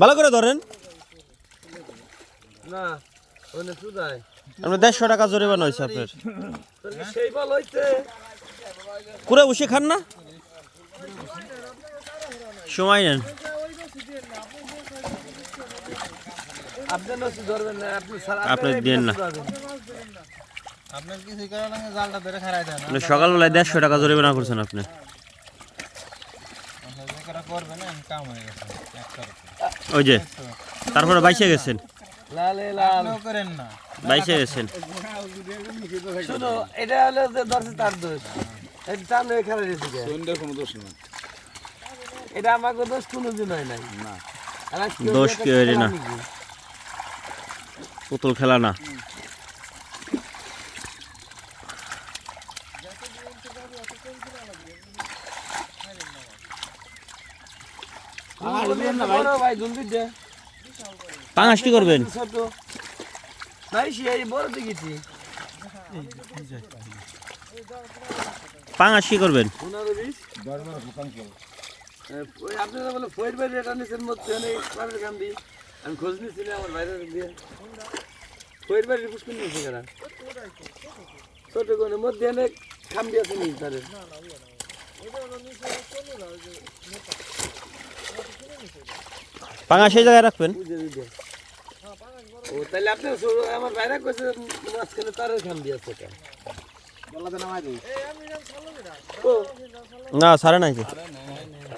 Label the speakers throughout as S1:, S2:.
S1: ভালো করে ধরেন।
S2: না ওনে সুদাই।
S1: আপনার দেড়শো টাকা জরিমানা হয়েছে আপনার।
S2: সেই বল হইছে।
S1: কুড়ে বসে খান না? সময় নেন।
S2: আপনি নসি ধরবেন না আপনি সারা
S1: আপনি দিয়েন না।
S3: আপনার কিছু করার লাগে জালটা ধরে খারাই দেন।
S1: আপনি সকালবেলায় দেড়শো টাকা জরিমানা করছেন আপনি
S3: যে করা করবে না কাম হয়ে গেছে একশো
S1: ওই যে তারপরে বাইসে গেছেন?
S2: লালে লাল।
S3: আপনিও করেন না।
S1: বাইসে গেছেন?
S2: শুনো এটা হলো যে দর্শে তার দোষ। খেলা
S4: কোনো দোষ নেই।
S2: এটা আমাকে দোষ কোনো দিন হয় নাই।
S4: না।
S1: দোষ
S2: এটা
S1: কি হইরে
S2: খেলা
S1: না। পুতুল খেলা না? কি করবেন।
S2: ছোট নাই সেই বড় দেখেছি
S1: পাঙাশ কি করবেন।
S2: আপনারা বলে ফয়ের বাইরে এটা নিচের মধ্যে অনেক পাড়ের গান দিই আমি খোঁজ নিয়েছিলাম আমার বাইরে দিয়ে। ফয়ের বাইরে পুষ্কুন নিয়েছে কেনা ছোট কোনের মধ্যে অনেক খামড়ি আছে নি তাদের।
S1: পাঙাশ এই জায়গায় রাখবেন?
S2: ও তাহলে আপনার আমার বাইরে কইছে মাঝখানে
S4: নামাই দিই।
S2: ও।
S1: না সারে নাই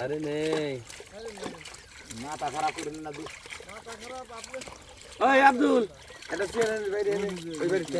S2: আরে নেই।
S4: মাথা খারাপ করে না
S2: ওই আব্দুল এটা চেয়ার বাইরে ওই বাড়িতে।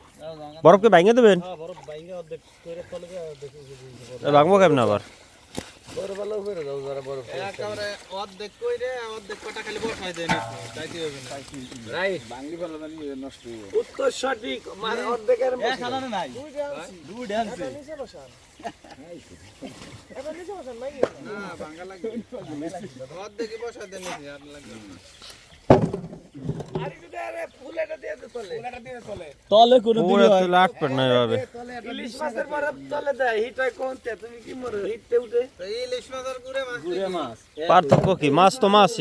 S1: বরফকে ভাঙে দেবেন?
S3: অর্ধেক
S1: ভাঙবো কেমন আবার?
S2: বড় ভালো করে দাও যারা বড়
S3: একেবারে অর্ধেক কইরে অর্ধেক কটা খালি বসাই দেয় নাকি? তাইতে হবে না।
S2: রাইট।
S4: বাঙালি ফেলা জানি নষ্ট
S2: উত্তর সঠিক মানে অর্ধেকের
S3: অর্ধেক
S2: তলে
S3: কোনো
S1: লাগবে না। এভাবে।
S2: ইলিশ মাছের পরে তলে দেয় হিটা কোনতে তুমি কি মরে হিটতে উঠে?
S3: ইলিশ মাছের
S4: গুড়ে মাছ।
S1: পার্থক্য কি? মাছ তো মাছই।